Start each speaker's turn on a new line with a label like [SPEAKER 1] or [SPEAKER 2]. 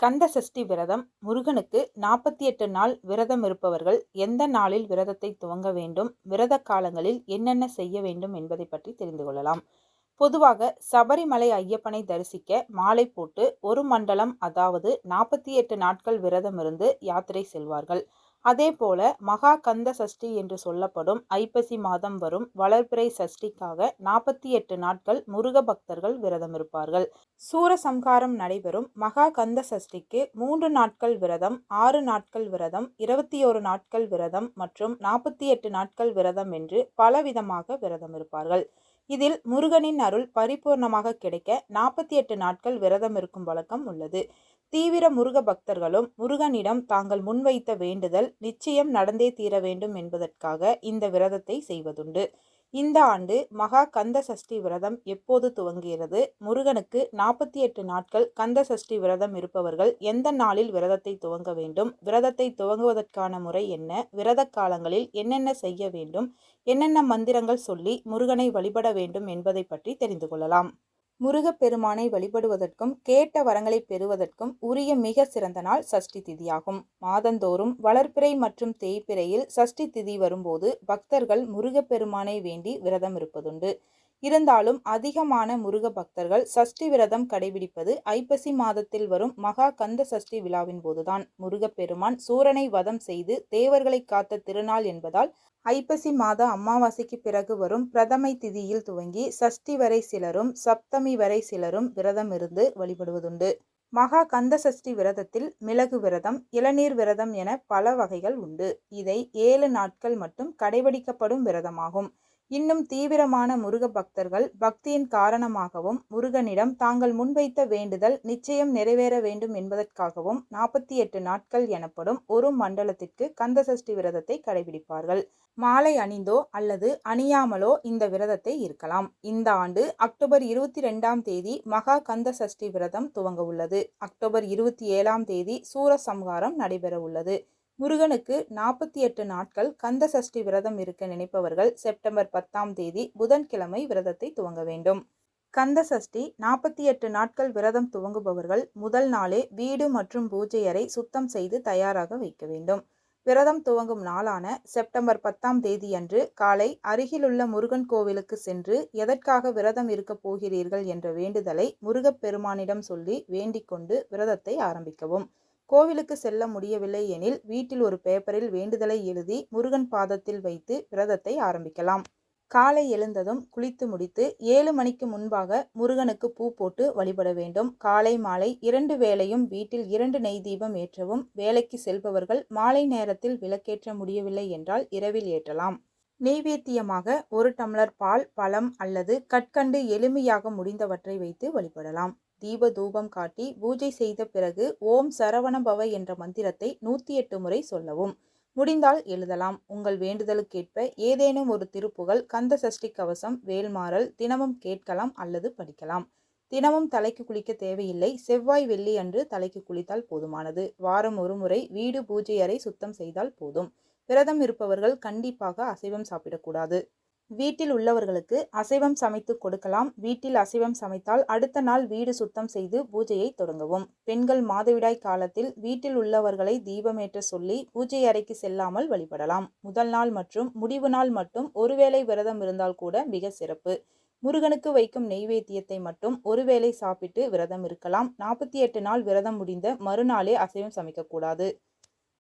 [SPEAKER 1] கந்த சஷ்டி விரதம் முருகனுக்கு நாற்பத்தி எட்டு நாள் விரதம் இருப்பவர்கள் எந்த நாளில் விரதத்தை துவங்க வேண்டும் விரத காலங்களில் என்னென்ன செய்ய வேண்டும் என்பதை பற்றி தெரிந்து கொள்ளலாம். பொதுவாக சபரிமலை ஐயப்பனை தரிசிக்க மாலை போட்டு ஒரு மண்டலம் அதாவது நாற்பத்தி எட்டு நாட்கள் விரதம் இருந்து யாத்திரை செல்வார்கள். அதே போல மகா கந்த சஷ்டி என்று சொல்லப்படும் ஐப்பசி மாதம் வரும் வளர்பிறை சஷ்டிக்காக நாற்பத்தி எட்டு நாட்கள் முருக பக்தர்கள் விரதம் இருப்பார்கள். சூரசம்ஹாரம் நடைபெறும் மகா கந்த சஷ்டிக்கு மூன்று நாட்கள் விரதம் ஆறு நாட்கள் விரதம் இருபத்தி ஒரு நாட்கள் விரதம் மற்றும் நாற்பத்தி எட்டு நாட்கள் விரதம் என்று பலவிதமாக விரதம் இருப்பார்கள். இதில் முருகனின் அருள் பரிபூர்ணமாக கிடைக்க நாற்பத்தி எட்டு நாட்கள் விரதம் இருக்கும் வழக்கம் உள்ளது. தீவிர முருக பக்தர்களும் முருகனிடம் தாங்கள் முன்வைத்த வேண்டுதல் நிச்சயம் நடந்தே தீர வேண்டும் என்பதற்காக இந்த விரதத்தை செய்வதுண்டு. இந்த ஆண்டு மகா கந்த சஷ்டி விரதம் எப்போது துவங்குகிறது? முருகனுக்கு நாற்பத்தி எட்டு நாட்கள் கந்த சஷ்டி விரதம் இருப்பவர்கள் எந்த நாளில் விரதத்தை துவங்க வேண்டும்? விரதத்தை துவங்குவதற்கான முறை என்ன? விரத காலங்களில் என்னென்ன செய்ய வேண்டும்? என்னென்ன மந்திரங்கள் சொல்லி முருகனை வழிபட வேண்டும் என்பதை பற்றி தெரிந்து கொள்ளலாம். முருகப்பெருமானை வழிபடுவதற்கும் கேட்ட வரங்களை பெறுவதற்கும் உரிய மிக சிறந்த நாள் சஷ்டி திதியாகும். மாதந்தோறும் வளர்ப்பிறை மற்றும் தேய்பிறையில் சஷ்டி திதி வரும்போது பக்தர்கள் முருகப்பெருமானை வேண்டி விரதம் இருப்பதுண்டு. இருந்தாலும் அதிகமான முருக பக்தர்கள் சஷ்டி விரதம் கடைபிடிப்பது ஐப்பசி மாதத்தில் வரும் மகா கந்த சஷ்டி விழாவின் போதுதான். முருகப்பெருமான் சூரனை வதம் செய்து தேவர்களை காத்த திருநாள் என்பதால் ஐப்பசி மாத அமாவாசைக்கு பிறகு வரும் பிரதமை திதியில் துவங்கி சஷ்டி வரை சிலரும் சப்தமி வரை சிலரும் விரதம் இருந்து வழிபடுவதுண்டு. மகா கந்த சஷ்டி விரதத்தில் மிளகு விரதம் இளநீர் விரதம் என பல வகைகள் உண்டு. இதை ஏழு நாட்கள் மட்டும் கடைபிடிக்கப்படும் விரதமாகும். இன்னும் தீவிரமான முருக பக்தர்கள் பக்தியின் காரணமாகவும் முருகனிடம் தாங்கள் முன்வைத்த வேண்டுதல் நிச்சயம் நிறைவேற வேண்டும் என்பதற்காகவும் நாற்பத்தி எட்டு நாட்கள் எனப்படும் ஒரு மண்டலத்திற்கு கந்தசஷ்டி விரதத்தை கடைபிடிப்பார்கள். மாலை அணிந்தோ அல்லது அணியாமலோ இந்த விரதத்தை இருக்கலாம். இந்த ஆண்டு அக்டோபர் இருபத்தி ரெண்டாம் தேதி மகா கந்த சஷ்டி விரதம் துவங்க உள்ளது அக்டோபர் இருபத்தி ஏழாம் தேதி சூரசம்ஹாரம் நடைபெற உள்ளது முருகனுக்கு நாற்பத்தி எட்டு நாட்கள் கந்த சஷ்டி விரதம் இருக்க நினைப்பவர்கள் செப்டம்பர் பத்தாம் தேதி புதன்கிழமை விரதத்தை துவங்க வேண்டும். கந்த சஷ்டி நாற்பத்தி எட்டு நாட்கள் விரதம் துவங்குபவர்கள் முதல் நாளே வீடு மற்றும் பூஜை அறை சுத்தம் செய்து தயாராக வைக்க வேண்டும். விரதம் துவங்கும் நாளான செப்டம்பர் பத்தாம் தேதியன்று காலை அருகிலுள்ள முருகன் கோவிலுக்கு சென்று எதற்காக விரதம் இருக்கப் போகிறீர்கள் என்ற வேண்டுதலை முருகப்பெருமானிடம் சொல்லி வேண்டிக் கொண்டு விரதத்தை ஆரம்பிக்கவும். கோவிலுக்கு செல்ல முடியவில்லை எனில் வீட்டில் ஒரு பேப்பரில் வேண்டுதலை எழுதி முருகன் பாதத்தில் வைத்து விரதத்தை ஆரம்பிக்கலாம். காலை எழுந்ததும் குளித்து முடித்து ஏழு மணிக்கு முன்பாக முருகனுக்கு பூ போட்டு வழிபட வேண்டும். காலை மாலை இரண்டு வேளையும் வீட்டில் இரண்டு நெய் தீபம் ஏற்றவும் வேலைக்கு செல்பவர்கள் மாலை நேரத்தில் விளக்கேற்ற முடியவில்லை என்றால் இரவில் ஏற்றலாம். நெய்வேத்தியமாக ஒரு டம்ளர் பால் பழம் அல்லது கற்கண்டு எளிமையாக முடிந்தவற்றை வைத்து வழிபடலாம். தீப தூபம் காட்டி பூஜை செய்த பிறகு ஓம் சரவணபவ என்ற மந்திரத்தை நூற்றி எட்டு முறை சொல்லவும். முடிந்தால் எழுதலாம். உங்கள் வேண்டுதலுக்கேற்ப ஏதேனும் ஒரு திருப்புகள் கந்த சஷ்டி கவசம் வேல்மாறல் தினமும் கேட்கலாம் அல்லது படிக்கலாம். தினமும் தலைக்கு குளிக்க தேவையில்லை. செவ்வாய் வெள்ளி அன்று தலைக்கு குளித்தால் போதுமானது. வாரம் ஒரு முறை வீடு பூஜை அறை சுத்தம் செய்தால் போதும். விரதம் இருப்பவர்கள் கண்டிப்பாக அசைவம் சாப்பிடக்கூடாது. வீட்டில் உள்ளவர்களுக்கு அசைவம் சமைத்து கொடுக்கலாம். வீட்டில் அசைவம் சமைத்தால் அடுத்த நாள் வீடு சுத்தம் செய்து பூஜையை தொடங்கவும். பெண்கள் மாதவிடாய் காலத்தில் வீட்டில் உள்ளவர்களை தீபமேற்ற சொல்லி பூஜை அறைக்கு செல்லாமல் வழிபடலாம். முதல் நாள் மற்றும் முடிவு நாள் மட்டும் ஒருவேளை விரதம் இருந்தால் கூட மிக சிறப்பு. முருகனுக்கு வைக்கும் நெய்வேத்தியத்தை மட்டும் ஒருவேளை சாப்பிட்டு விரதம் இருக்கலாம். நாற்பத்தி எட்டு நாள் விரதம் முடிந்த மறுநாளே அசைவம் சமைக்கக்கூடாது